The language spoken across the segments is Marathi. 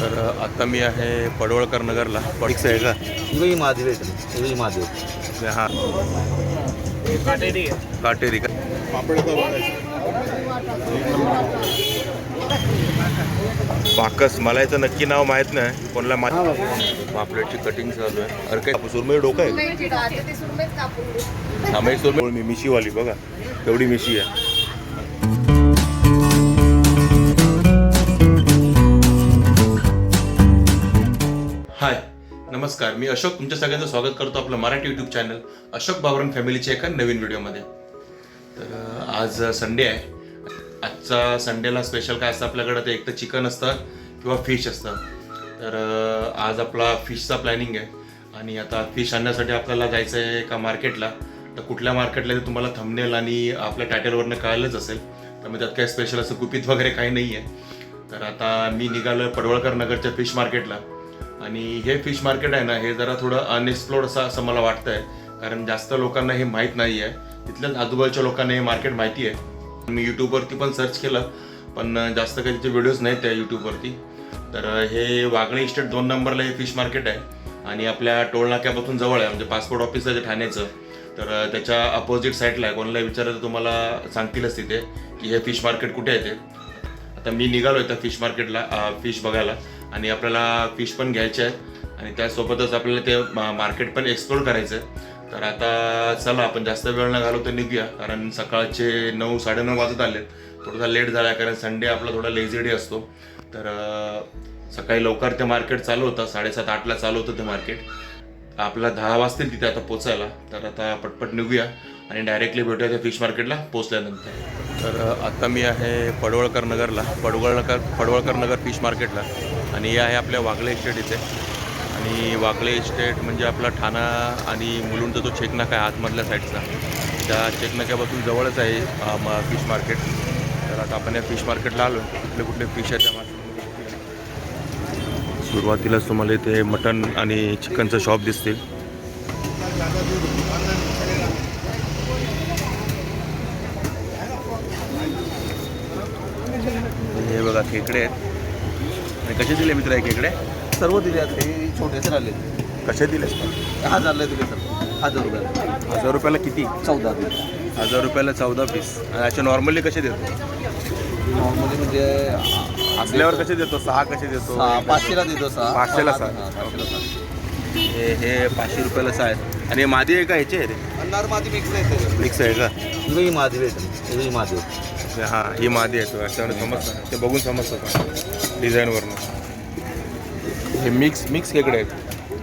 तर आता मी आहे पडवळकर नगरला. पडीक्स आहे का? शिवई महादेव आहे शिवई महादेव. हा. काटेरी का? पाकस मला याचं नक्की नाव माहीत नाही. कोणाला माहीत? पापलेटची कटिंग चालू आहे. अरे काय? सुरमई डोकं आहे? आम्ही सुरमई मी मिशीवाली बघा. एवढी मिशी आहे. हाय नमस्कार. मी अशोक. तुमच्या सगळ्यांचं स्वागत करतो आपलं मराठी यूट्यूब चॅनल अशोक बाबरन फॅमिलीच्या एका नवीन व्हिडिओमध्ये तर आज संडे आहे. आजचा संडेला स्पेशल काय असतं आपल्याकडं? ते एक तर चिकन असतं किंवा फिश असतं. तर आज आपला फिशचा प्लॅनिंग आहे. आणि आता फिश आणण्यासाठी आपल्याला जायचं आहे एका मार्केटला तर कुठल्या मार्केटला ते तुम्हाला थंबनेल आणि आपल्या टायटलवरनं कळालंच असेल. तर मग त्यात काही स्पेशल असं गुपित वगैरे काही नाही आहे तर आता मी निघालो पडवळकर नगरच्या फिश मार्केटला आणि हे फिश मार्केट आहे ना हे जरा थोडं अनएक्सप्लोर्ड असं असं मला वाटतं आहे कारण जास्त लोकांना हे माहीत नाही आहे तिथल्याच आजूबाजूच्या लोकांना हे मार्केट माहिती आहे मी यूट्यूबवरती पण सर्च केलं पण जास्त काही त्याचे व्हिडिओज नाहीत त्या यूट्यूबवरती तर हे वागळे इस्टेट दोन नंबरला हे फिश मार्केट आहे. आणि आपल्या टोलनाक्यापासून जवळ आहे म्हणजे पासपोर्ट ऑफिस आहे जे ठाण्याचं. तर त्याच्या अपोजिट साईडला आहे. कोणाला विचारायचं तुम्हाला सांगतीलच तिथे की हे फिश मार्केट कुठे आहे ते. आता मी निघालो आहे त्या फिश मार्केटला फिश बघायला. आणि आपल्याला फिश पण घ्यायचे आहेत. आणि त्यासोबतच आपल्याला ते मार्केट पण एक्सप्लोर करायचं आहे तर आता चला आपण जास्त वेळ न घालवतो निघूया. कारण सकाळचे नऊ साडेनऊ वाजत आले. थोडासा लेट झाला कारण संडे आपला थोडा लेझी डे असतो. तर सकाळी लवकर ते मार्केट चालू होतं. साडेसात आठला चालू होतं ते मार्केट आपला दहा वाजतील तिथे आता पोचायला. तर आता पटपट निघूया. आणि डायरेक्टली भेटूया त्या फिश मार्केटला पोचल्यानंतर तर अ, आता मी आहे पडवळकर नगरला पडवळकर पडवळकर नगर फिश मार्केटला आणि हे आहे आपल्या वागळे इस्टेट इथे. आणि वागळे इस्टेट म्हणजे आपला ठाणा आणि मुलुंडचा जो चेकनाका आहे आतमधल्या साईडचा त्या चेकनाक्यापासून जवळच आहे म- फिश मार्केट तर आता आपण या फिश मार्केटला आलो कुठले कुठले फिश आहेत त्या सुरुवातीलाच तुम्हाला इथे मटन आणि चिकनचं शॉप दिसतील हे बघा खेकडे आहेत. आणि कसे दिले मित्र हे खेकडे सर्व दिले आहेत हे छोटेसे राहिले कसे दिले? हजारला दिले सर. हजार रुपयाला. हजार रुपयाला किती? चौदा हजार रुपयाला चौदा पीस आणि असे नॉर्मली कसे देतो? नॉर्मली म्हणजे असल्यावर कसे देतो? सहा कसे देतो? सहा पाचशेला देतो सहा. पाचशेला सहा. हा, पाचशेला सहा. हे हे पाचशे रुपयाला सहा आहेत. आणि हे मादी आहे का? ह्याचे आहे रे? अन्नार मादी मिक्स आहे मिक्स आहे का? शिवई महादेव आहे शिवई महादेव हां ही मादी आहे तो याच्यावर समजतं. ते बघून समजतं डिझाईनवरनं. हे मिक्स मिक्स खेकडे आहेत.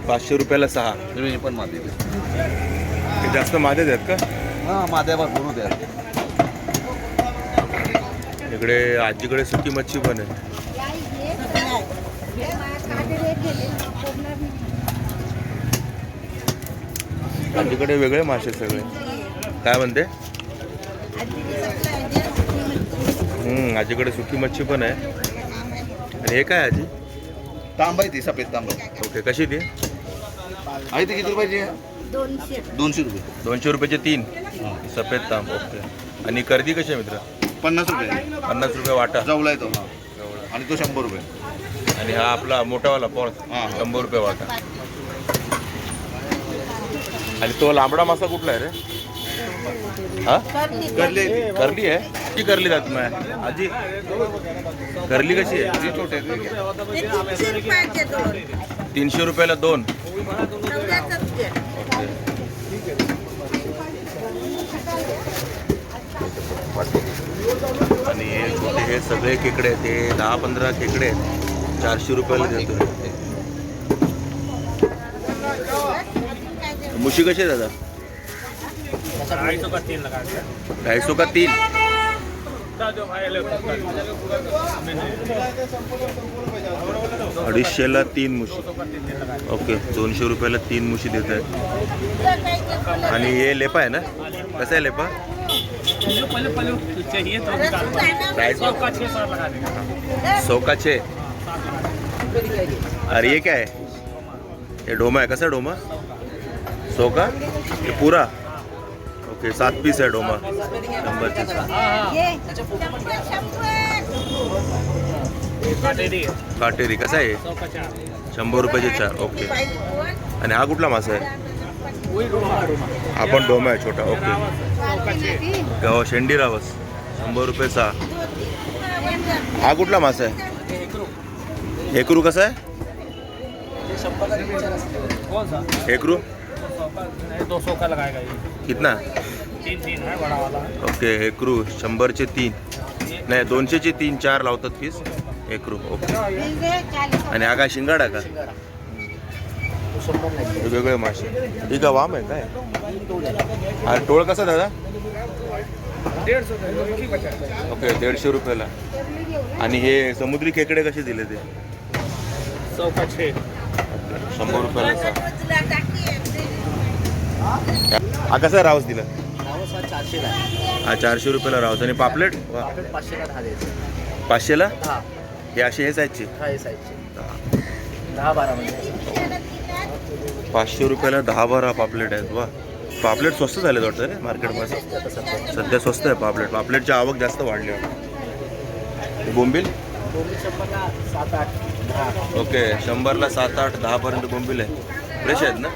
पाचशे रुपयाला सहा. शिवई पण. हे जास्त मादेच आहेत का? हा माद्या भरपूर होत्या इकडे आजीकडे सुकी मच्छी पण आहे. आजीकडे वेगळे मासे सगळे. काय म्हणते? आजीकडे सुकी मच्छी पण आहे. आणि हे काय आजी? तांबा आहे ती सफेद तांबा. ओके कशी ती? आहे ते किती रुपयाची दोनशे. रुपये. दोनशे रुपयाचे तीन. सफेद तांब ओके. आणि कर्दी कशी आहे मित्र? पन्नास रुपये. पन्नास रुपये वाटा. जवळ आहे तो. हा. जवळ. आणि तो शंभर रुपये. आणि हा आपला मोठावाला पॉळ हां. शंभर रुपये वाटा. आणि तो लांबडा मासा कुठला आहे रे? हा? करले. करली आहे? ती करली जात नाही. आजी करली कशी आहे? जी छोटे आहेत ते घ्या. तीनशे रुपयाला दोन. आणि हे छोटे हे सगळे खेकडे आहेत ते दहा पंधरा खेकडे आहेत. चारशे रुपयाला देतो. मुशी कशी आहे दादा? ढाई सौ का तीन? अडीचशेला तीन मुशी. ओके दोनशे रुपयाला तीन मुशी देत आहेत. आणि हे लेपा आहे ना? कसं आहे लेपा? चाहिए सौ का छे अरे ये क्या? है ये डोमा है कैसा डोमा? सौ का ये पूरा? ओके सात पीस है डोमा नंबर ये शंभर शंभर काटेरी काटेरी कसा आहे? शंभर रुपयाचे चार ओके. आणि हा कुठला मासा आहे? आपण डोमा आहे छोटा ओके. गाव शेंडी रावस शंभर रुपये सहा हा कुठला मासा आहे? हेकरू कसा आहे? दो सौ का लगाएगा ये। कितना? तीन तीन है बड़ा वाला ओके हेकरू शंभरचे तीन. नाही दोनशेचे तीन चार लावतात पीस हेकरू ओके. आणि हा काय शिंगाडा का? वेगवेगळे मासे. ही का वाम आहे काय? हा टोळ कसा दादा? ओके दीडशे रुपयाला. आणि हे समुद्री खेकडे कसे दिले ते? शंभर रुपयाला हा कसा रावस दिला? हा चारशे रुपयाला रावस आणि पापलेट? वा पाचशे का दहा द्यायचे. पाचशेला? दहा हे असे हे साईजचे? दहा हे साईजचे. दहा बारा म्हणजे. पाचशे रुपयाला दहा बारा पापलेट आहेत. वा. पापलेट स्वस्त झाले वाटतं रे मार्केटमध्ये. सध्या. स्वस्त आहे पापलेट. पापलेटची आवक जास्त वाढली आहे. बोंबील? दोन्ही शंभरला सात आठ दहा. ओके. शंभरला सात आठ दहापर्यंत बोंबील आहे. फ्रेश आहेत ना?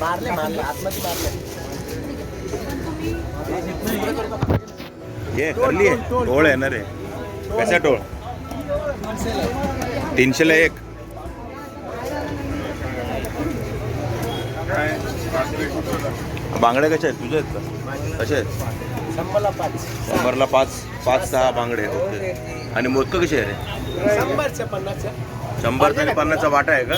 मारले मारले आतमध्ये मारले ये करली आहे. टोळ आहे ना रे. कसा टोळ तीनशेला एक. बांगड्या कशा आहेत? तुझ्या आहेत का? कशा आहेत? शंभरला पाच. शंभरला पाच पाच सहा बांगडे ओके. आणि मोदकं कशी आहे रे? शंभरचे पन्नासचे शंभर तरी पन्नासचा वाटा आहे का?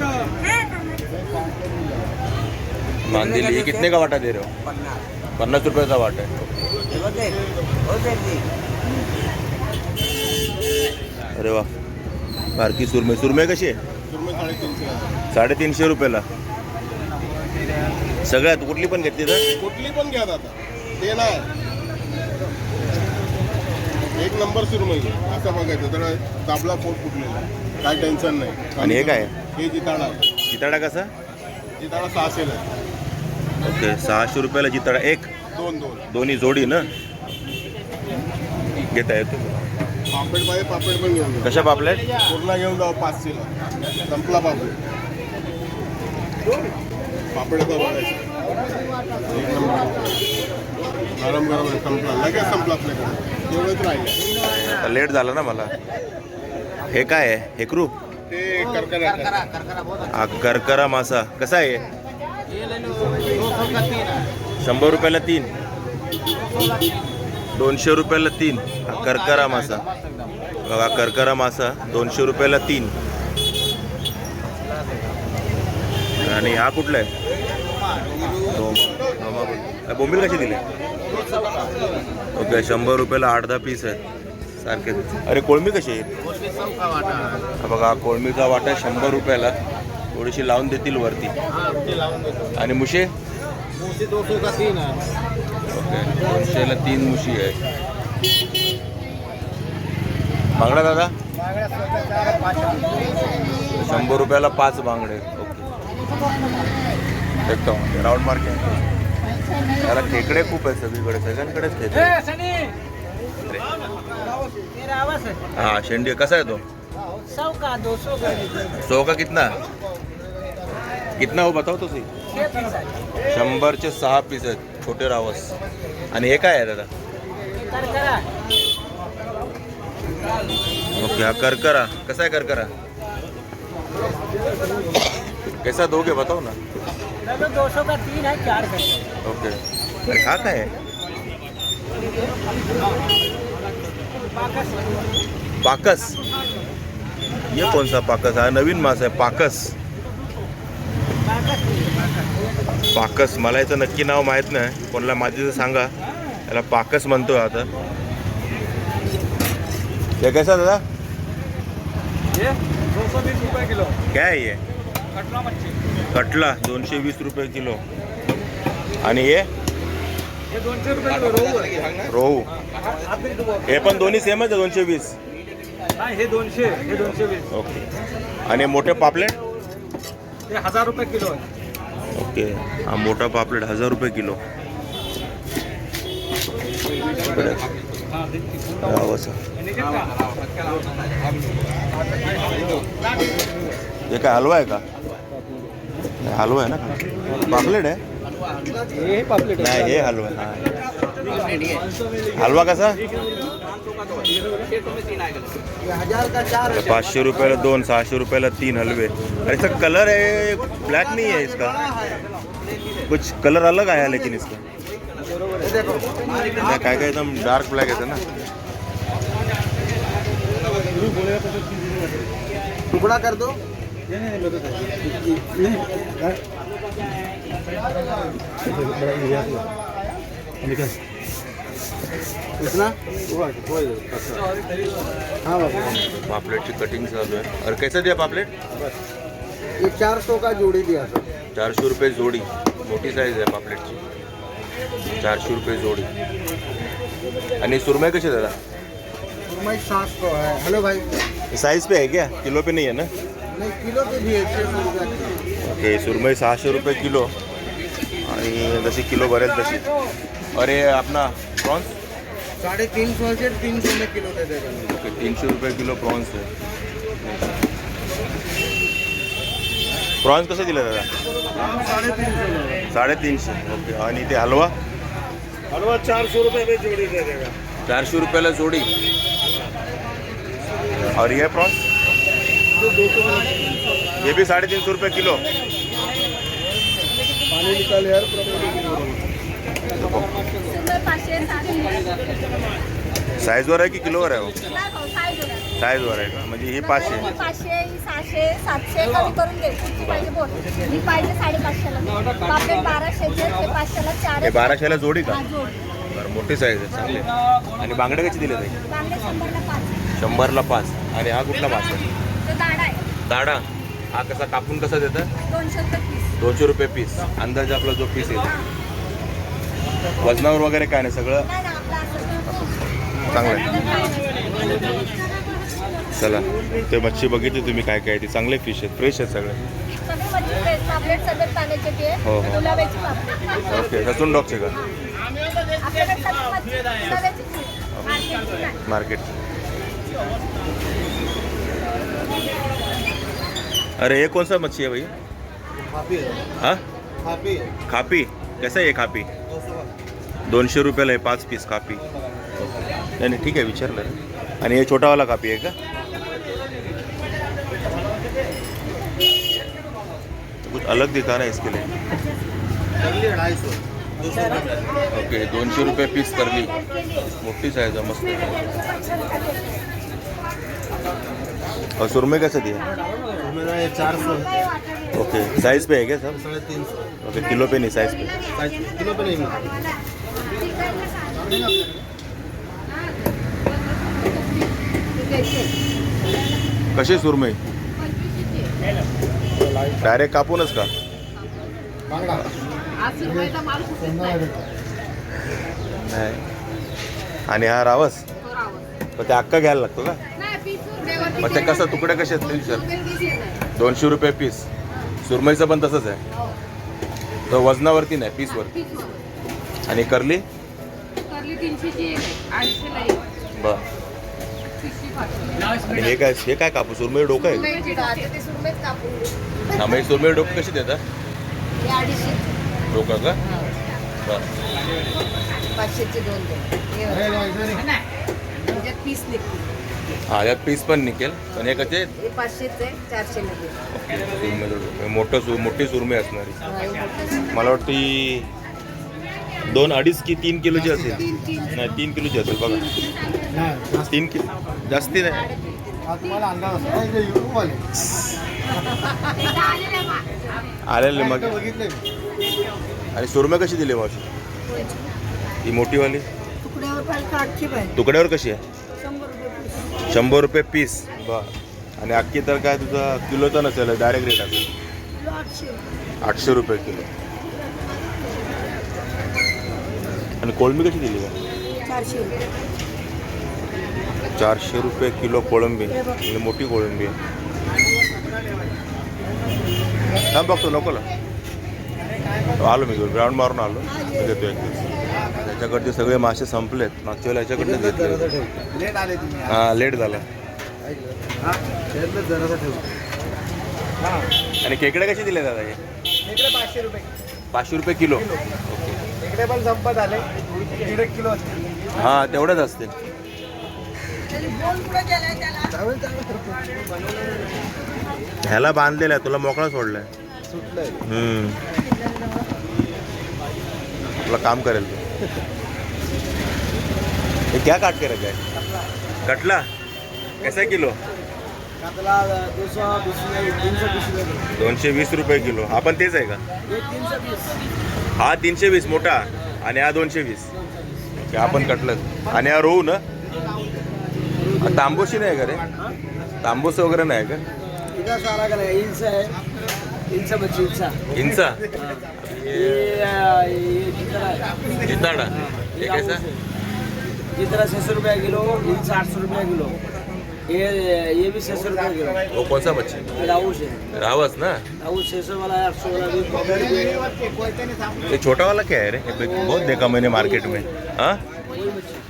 का मांदिली ये कितने का वाटा दे रहे हो? पन्नास पन्नास रुपयाचा वाटा आहे. अरे वा. बारकी सुरमई. सुरमई कशी आहे? साडेतीनशे रुपयाला. सगळ्यात कुठली पण घेतली तर? कुठली पण घ्या दादा ते नाही. एक नंबर सुरमई असं बघायचं. तर दाबला पोट फुटलेला काय टेन्शन नाही. आणि हे काय? हे जिताडा जिताडा कसा? जिताडा सहाशेला आहे. ओके सहाशे रुपयाला जिताडा एक? दोन दोन. दोन्ही जोडी ना? घेता येतो. पापड पाहिजे पापड पण घेऊन जा. कशा पापलेट पूर्ण घेऊन जाऊ पाचशेला संपला पापड. पापड का बघायचं. एक नंबर. गरम गरम आहे, संपला. लगेच संपला आपल्याकडे. एवढंच राहिलं. लेट झाला ना मला. हे काय आहे? ते करकरा. हा करकरा मासा. कसा आहे? शंभर रुपयाला तीन. दोनशे रुपयाला तीन. हा करकरा मासा. बघा करकरा मासा दोनशे रुपयाला तीन. आणि हा कुठला आहे? डोम- बोंबील कशी दिले? ओके शंभर रुपयाला आठ दहा पीस आहेत. सारखे अरे कोळमी कशी आहे? बघा कोळमीचा वाटा शंभर रुपयाला. थोडीशी लावून देतील वरती. आणि मुशे? तीन ओके दोनशेला तीन मुशी आहे बांगडा दादा? शंभर रुपयाला पाच बांगडे ओके. एकदम राऊंड मार्केट त्याला खेकडे खूप आहेत सगळीकडे. सगळ्यांकडेच खेकडे है? हा शेंडी कसा आहे तो? सौ का दो सौ का सौ का कितना? कितना हो बताओ तो सही. छः पीस है। शंभरचे सहा पीस आहेत. छोटे रावस. आणि हे काय आहे दादा? करकरा। ओके हा करकरा. कसा आहे करकरा? कैसा दोगे बताओ ना. दादा दो सौ का तीन है चार है। ओके। अरे हा? काय आहे पाकस? ये कौन सा पाकस? हा नवीन मास आहे पाकस। पाकस। मला याचं नक्की नाव माहीत नाही. कोणाला तर सांगा. याला पाकस म्हणतो आता. हे कैसा दादा? ये दो सौ बीस रुपये किलो. काय आहे हे कटला मच्छी. कटला दोनशे वीस रुपये किलो. आणि हे? रोहू. हे पण दोन्ही सेमच आहे दोनशे वीस? हे दोनशे हे दोनशे वीस. ओके. आणि मोठे पापलेट? ते हजार रुपये किलो आहे. ओके. हा मोठा पापलेट हजार रुपये किलो. हे काय हलवा आहे का? हलवा है ना? पापलेट है? हे पापलेट नाही हे हलवा आहे हा। हलवा कसा? चार पाचशे रुपयाला दोन सहाशे रुपयाला तीन हलवे। अरे इसका कलर है ब्लैक नहीं है इसका। कुछ कलर अलग आया लेकिन इसका। काय काय एकदम डार्क ब्लॅक येतं ना। टुकड़ा कर दो। इतना हाँ बाबा पापलेटची कटिंग चालू आहे. अरे कैसा दिया पापलेट? ये चार सौ का जोड़ी दिया सर सौ रुपये जोडी. मोठी साईज आहे पापलेटची. चारशे रुपये जोडी. आणि सुरमई कशी दादा? सुरमई सात सौ है हेलो भाई. साईज पे है क्या? किलो पे नहीं है ना? है ओके सुरमई सहाशे रुपये किलो. आणि जशी किलो भरेल तशी. अरे आपला प्रॉन्स? साढ़े तीन सौ से तीन सौ में किलो ओके तीनशे रुपये किलो प्रॉन्स आहे. प्रॉन्स कसं दिलं दादा? साढ़े तीन सौ में साडेतीनशे. ओके आणि ते हलवा? हलवा चार सौ रुपये में जोड़ी दे देगा. चारशे रुपयाला जोडी. और ये प्रॉन्स? ये भी साढ़े तीन सौ रुपये किलो. पानी निकाल यार. साईजवर आहे की किलोवर आहे हो. साईजवर आहे. का? म्हणजे ही पाचशे. ही पाचशे ही सहाशे सातशे कमी करून दे. किती पाहिजे बोल. ही पाहिजे साडेपाचशेला. पापलेट बाराशेचे हे पाचशेला चार हे बाराशेला जोडी का? बरं मोठी साईज आहे चांगली आणि बांगडे कशी दिले बांगडे शंभरला पाच. शंभरला पाच. आणि हा कुठला मासा आहे? तो दाडा आहे. दाडा. हा कसा कापून कसा देतं दोनशे रुपये पीस अंदाजे आपला जो पीस येतो वजनावर वगैरे काय नाही सगळं? चांगलं आहे. चला ते मच्छी बघितली तुम्ही काय काय ती. चांगले फिश आहेत फ्रेश आहेत सगळे. हो, हो. ओके ससून डॉगचे का? मार्केट. अरे ये कौन सा मच्छी है भैया है। हाँ? हाफी खापी? कैसा ये हे खापी? दोनशे रुपयाला आहे पाच पीस कापी नाही नाही ठीक आहे विचारलं रे. आणि हे छोटावाला कापी आहे का? कुछ अलग दिखा ना इसके लिए। रुपये। ओके दोनशे रुपये पीस करली मोठी साईज आहे मस्त। और सुरमे कैसे दिया मेरा ये चार सौ। ओके साइज पे है क्या सब? साढ़े तीन सौ। ओके किलो पे नहीं साइज पे। किलो पे नहीं कशी सुरमई डायरेक्ट कापूनच का? बांगड़ा नाही. आणि हा रावस? पण ते अक्का घ्यायला लागतो का? मग ते कसं तुकडे कसे आहेत ते विचार दोनशे रुपये पीस सुरमईचं पण तसंच आहे. तो वजनावरती नाही पीसवरती आणि करली? बर. आणि हे काय हे काय कापूस? सुरमई डोकं आहे? ते सुरमईत कापून हा मग सुरमई डोकं कशी देतात? हे डोकं का? बर. पाचशेचे दोन दोन त्याच्यात पीस निघते. हा यात पीस पण निघेल. पण हे कसे? हे पाचशेचे चारशे मध्ये. सुरमई डोकं. मोठं सु मोठी सुरमई असणारी. मला वाटतं ही दोन अडीच की तीन किलोची असेल. नाही तीन किलोची असेल बघा. नहीं तीन किलो जास्ती नाही. आलेले मग. आणि सुरमई कशी दिली मावशी? ही मोठीवाली? तुकड्यावर पाहिजे आठशे पाहिजे तुकड्यावर कशी आहे? शंभर रुपये पीस. बर आणि अख्खी तर काय तुझा किलोचा नसेल डायरेक्ट रेट असेल. किलो आठशे रुपये किलो. आणि कोळंबी कशी दिली का चारशे रुपये. किलो कोळंबी. म्हणजे मोठी कोळंबी. आहे हा बघतो नको ना आलो मी ग्राउंड मारून आलो. देतो एक दिवस. त्याच्याकडचे सगळे मासे संपलेत. मागच्या वेळेला याच्याकडनं घेतले लेट आले तुम्ही हा लेट झाला. हा त्यातलं जरासा ठेव. आणि खेकडे कसे दिले दादा हे? इकडे पाचशे रुपये. पाचशे रुपये किलो. इकडे पण संपत आले. दीड एक किलो असतील. हा तेवढंच असते ह्याला बांधलेलं आहे तुला मोकळा सोडलाय. सुटलंय. हम्म. तुला काम करेल तू. हे क्या काट के रखा है? कटला? कैसा किलो? दोनशे वीस रुपये किलो. हा पण तेच आहे का? ये तीन सौ बीस. हा तीनशे वीस मोठा. आणि हा दोनशे वीस. हा पण कटलं. आणि हा रोहू ना? हा तांबोशी नाही का रे? तांबोस वगैरे नाही का? इंच ये ये है. जिताडा हे कैसा जितना छः सौ रुपया किलो इंच आठ सौ रुपया किलो. ये ये भी छः सौ रुपया किलो. वो कौन सा मच्छी? ये राउस है रावस ना? राउस छः सौ वाला आठ सौ वाला भी ये छोटा वाला क्या है रे? ये बहुत देखा मैंने मार्केट में। हाँ?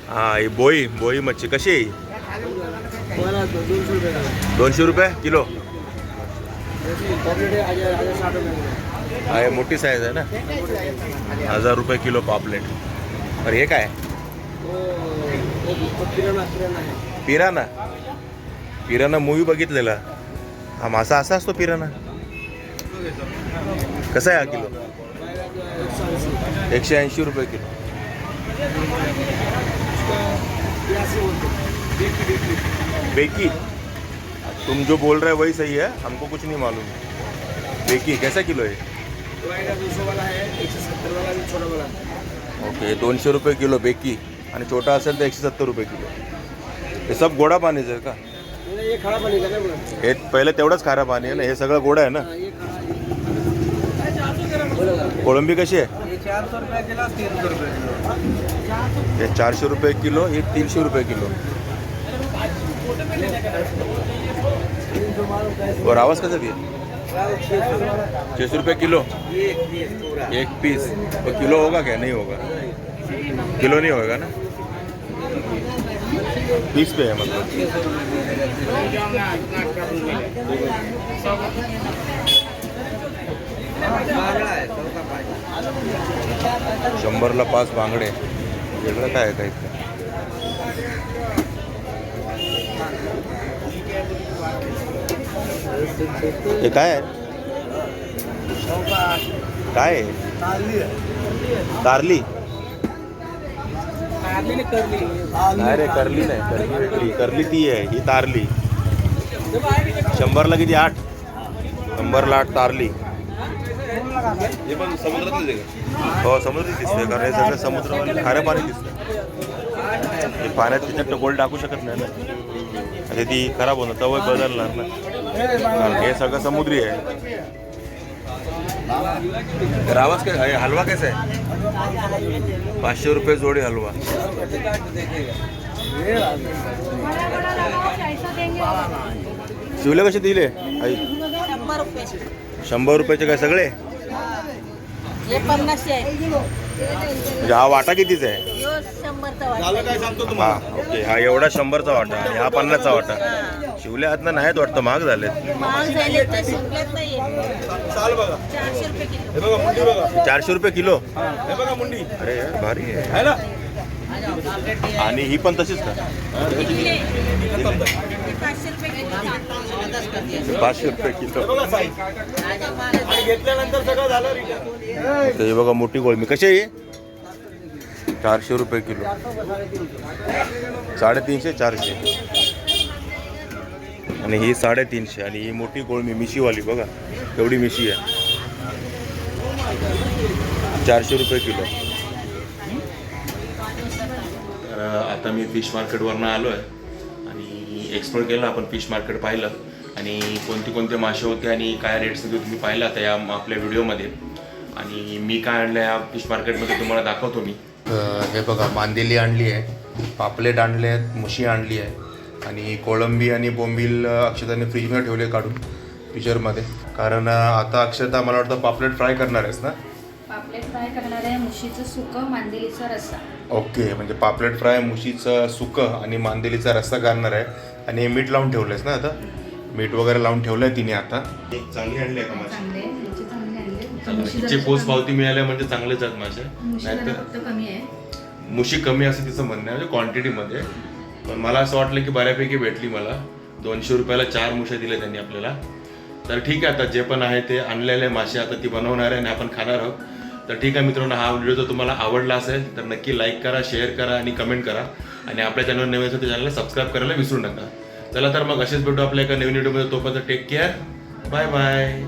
हाँ ये बोई बोई मच्छी। कशी। दोनशे रुपये किलो? आहे मोठी साईज आहे ना? हजार रुपये किलो पापलेट. अरे हे काय? वो किराना पिराना. पिराना मूवी बघितलेला. हा मासा असा असतो पिराना. कसा आहे हा किलो? एकशे ऐंशी रुपये किलो. बेकी. तुम जो बोल रहे वही सही है हमको कुछ नहीं मालूम. बेकी कैसा किलो है? वाला एक सौ सत्तर वाला भी छोटा वाला ओके दोनशे रुपये किलो बेकी. आणि छोटा असेल तर एकशे सत्तर रुपये किलो. हे सब गोडा पाणीचं आहे का? हे पहिलं तेवढंच खारं पाणी आहे ना? हे सगळं गोडं आहे ना? हाँ, खड़ा कोळंबी कशी आहे? रुपया किलो रुपये किलो. हे चारशे रुपये किलो हे तीनशे रुपये किलो. और आवाज कसा वाला छः सौ रुपये किलो? एक पीस। तो किलो होगा क्या? नहीं होगा। किलो नहीं होगा ना? पीस पे है मतलब। है सबका पाँच बांगडे। वेगळं काय आहे काही? हे काय? आहे काय? तारली नाही रे करली नाही. करली वेगळी. करली ती आहे. ही तारली. शंभरला किती? आठ. शंभरला आठ तारली. हे पण समुद्रातच आहे हो समुद्रात दिसतंय कारण हे सगळं समुद्र खारं पाणी दिसतं. हे पाण्यात त्याच्यात गोल टाकू शकत नाही ना. म्हणजे ती खराब होणार तवय बदलणार ना हे सगळं समुद्री आहे. तर आवाज काय हलवा कसा आहे? पाचशे रुपये जोडी हलवा. शिवले कसे दिले? आई. शंभर रुपये. शंभर रुपयाचे काय सगळे? पन्नासशे म्हणजे हा वाटा कितीचा आहे? हा ओके. हा एवढा शंभरचा वाटा आणि हा पन्नासचा वाटा. शिवल्या हातनं नाहीत वाटतं महाग झालेत. चारशे रुपये किलो. चारशे रुपये किलो? अरे यार, भारी आहे. आणि ही पण तशीच का? हे पाचशे रुपये किलो. पाचशे रुपये किलो घेतल्यानंतर सगळं झालं रिटर्न हे बघा मोठी गोळमी कशी आहे? चारशे रुपये किलो. साडेतीनशे चारशे. आणि ही साडेतीनशे. आणि ही मोठी गोळमी मिशीवाली बघा. एवढी मिशी आहे. चारशे रुपये किलो. तर आता मी फिश मार्केटवरनं आलो आहे एक्सप्लोर केलं आपण फिश मार्केट पाहिलं आणि कोणते कोणते मासे होते आणि काय रेट्स होते तुम्ही पाहिलं आता या आपल्या व्हिडिओमध्ये आणि मी काय आणलं या फिश मार्केटमध्ये तुम्हाला दाखवतो मी. हे बघा मांदेली आणली आहे पापलेट आणले आहेत मुशी आणली आहे आणि कोळंबी आणि बोंबील अक्षताने फ्रीजमध्ये ठेवले काढून फ्रीजरमध्ये. कारण आता अक्षता मला वाटतं पापलेट फ्राय करणार आहेस ना? पापलेट फ्राय करणार आहे मुशीचं सुकं मांदेलीचा रस्सा. ओके म्हणजे पापलेट फ्राय मुशीचं सुकं आणि मांदेलीचा रस्सा करणार आहे. आणि हे मीठ लावून ठेवलंयस ना आता? मीठ वगैरे लावून ठेवलंय तिने आता. चांगली आणली आहे का मासे? हिचे पोच पावती मिळाल्या म्हणजे चांगलेच आहेत जरा नाहीतर फक्त कमी आहे. मुशी कमी असं तिचं म्हणणं आहे म्हणजे क्वांटिटीमध्ये पण मला असं वाटलं की बऱ्यापैकी भेटली मला. दोनशे रुपयाला चार मुशे दिले त्यांनी आपल्याला. तर ठीक आहे आता जे पण आहे ते आणलेले मासे आता ती बनवणार आहे आणि आपण खाणार आहोत. तर ठीक आहे मित्रांनो हा व्हिडिओ जर तुम्हाला आवडला असेल तर नक्की लाईक करा शेअर करा आणि कमेंट करा. आणि आपल्या चॅनल नवीन असेल तर चॅनलला सबस्क्राईब करायला विसरू नका. चला तर मग असेच भेटू आपल्या एका नवीन व्हिडिओमध्ये तोपर्यंत टेक केअर बाय बाय